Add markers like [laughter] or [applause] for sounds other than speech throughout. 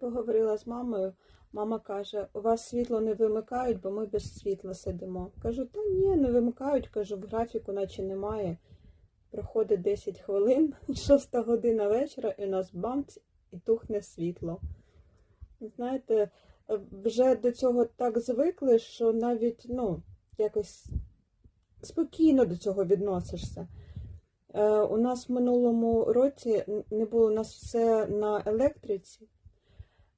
поговорила з мамою. Мама каже: у вас світло не вимикають, бо ми без світла сидимо. Кажу, та ні, не вимикають. Кажу, в графіку наче немає. Проходить 10 хвилин, [laughs] 6 година вечора, і у нас бамц і тухне світло. Знаєте, вже до цього так звикли, що навіть ну, якось спокійно до цього відносишся. Е, у нас в минулому році не було у нас все на електриці,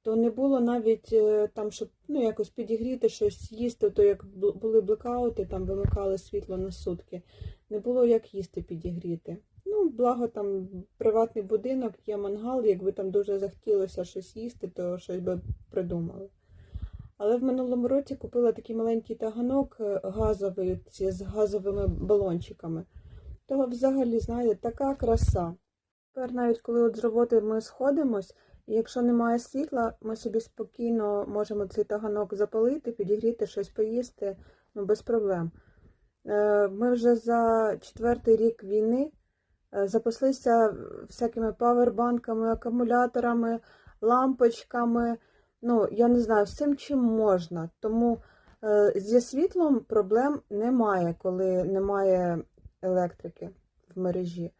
то не було навіть е, там, щоб ну, якось підігріти щось їсти, то як були блекаути, там вимикали світло на сутки. Не було як їсти підігріти. Ну, благо там приватний будинок, є мангал, якби там дуже захотілося щось їсти, то щось би придумали. Але в минулому році купила такий маленький таганок е, газовий, з газовими балончиками. То взагалі, знаєте, така краса. Тепер навіть коли от з роботи ми сходимось, якщо немає світла, ми собі спокійно можемо цей таганок запалити, підігріти, щось поїсти, ну без проблем. Е, Ми вже за четвертий рік війни е, запаслися всякими павербанками, акумуляторами, лампочками. Ну, я не знаю, всім чим можна. Тому е, зі світлом проблем немає, коли немає електрики в мережі.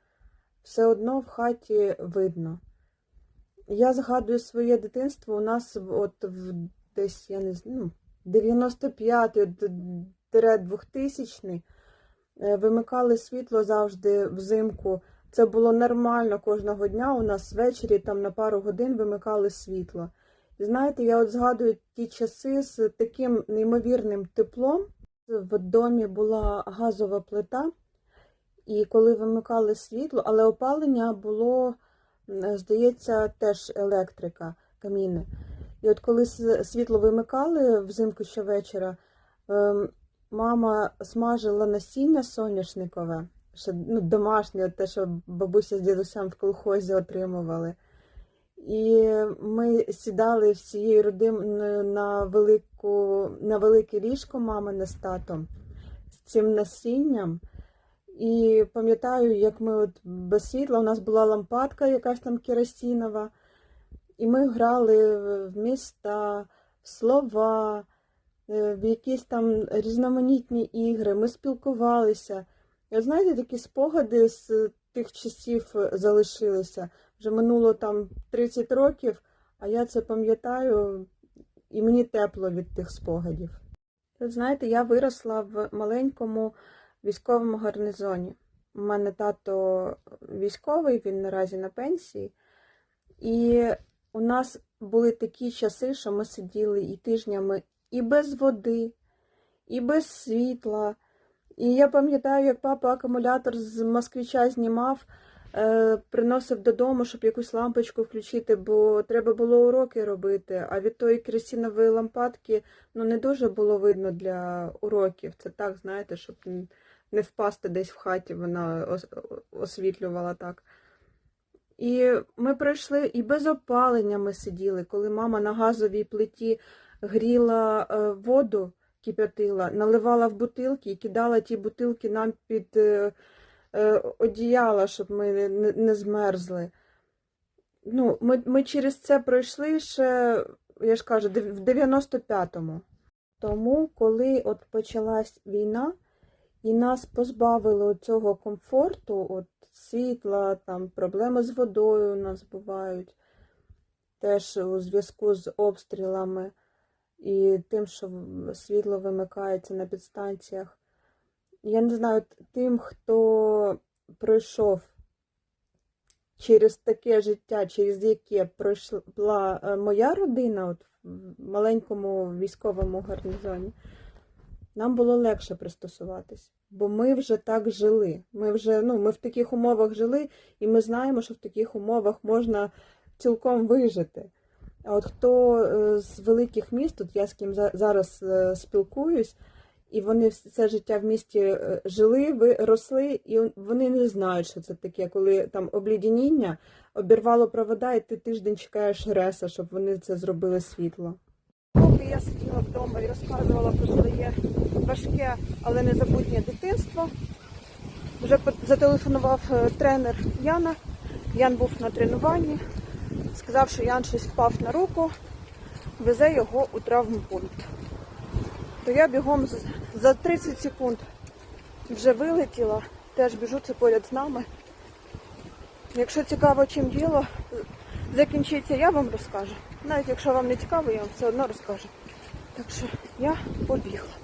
Все одно в хаті видно. Я згадую своє дитинство. У нас от в десь, я не знаю, ну, 95-2000 е, вимикали світло завжди взимку. Це було нормально кожного дня. У нас ввечері там на пару годин вимикали світло. І знаєте, я от згадую ті часи з таким неймовірним теплом. В домі була газова плита, і коли вимикали світло, але опалення було, здається, теж електрика, каміни. І от коли світло вимикали взимку щовечора, ем, мама смажила насіння соняшникове, ще ну, домашнє, те, що бабуся з дідусем в колхозі отримували. І ми сідали всією родиною на велику, на велике ліжко мамине з татом з цим насінням. І пам'ятаю, як ми от без світла, у нас була лампадка якась там керосинова, і ми грали в міста, в слова, е, в якісь там різноманітні ігри, ми спілкувалися. І от знаєте, такі спогади з тих часів залишилися. Вже минуло там 30 років, а я це пам'ятаю, і мені тепло від тих спогадів. Ви знаєте, я виросла в маленькому військовому гарнизоні. У мене тато військовий, він наразі на пенсії. І у нас були такі часи, що ми сиділи і тижнями і без води, і без світла. І я пам'ятаю, як папа акумулятор з москвича знімав, приносив додому, щоб якусь лампочку включити, бо треба було уроки робити. А від тої керосинової лампадки ну, не дуже було видно для уроків. Це так, знаєте, щоб не впасти десь в хаті, вона освітлювала так. І ми пройшли і без опалення ми сиділи, коли мама на газовій плиті гріла е, воду, кип'ятила, наливала в бутилки і кидала ті бутилки нам під е, е, одіяла, щоб ми не змерзли. Ну, ми, ми через це пройшли ще, я ж кажу, в 95-му. Тому, коли от почалась війна, і нас позбавили цього комфорту, от світла, там проблеми з водою у нас бувають, теж у зв'язку з обстрілами і тим, що світло вимикається на підстанціях. Я не знаю, тим, хто пройшов через таке життя, через яке пройшла е, моя родина, от в маленькому військовому гарнізоні, нам було легше пристосуватись, бо ми вже так жили. Ми вже ну, ми в таких умовах жили, і ми знаємо, що в таких умовах можна цілком вижити. А от хто е, з великих міст, от я з ким за- зараз е, спілкуюсь, і вони все життя в місті е, жили, ви росли, і вони не знають, що це таке, коли там облідяніння, обірвало провода, і ти тиждень чекаєш реса, щоб вони це зробили світло. Поки я сиділа вдома і розказувала про своє важке, але незабутнє дитинство, вже зателефонував е, тренер Яна. Ян був на тренуванні. сказав, що Ян щось впав на руку, везе його у травмпункт. То я бігом за 30 секунд вже вилетіла, теж біжу це поряд з нами. Якщо цікаво, чим діло закінчиться, я вам розкажу. Навіть якщо вам не цікаво, я вам все одно розкажу. Так що я побігла.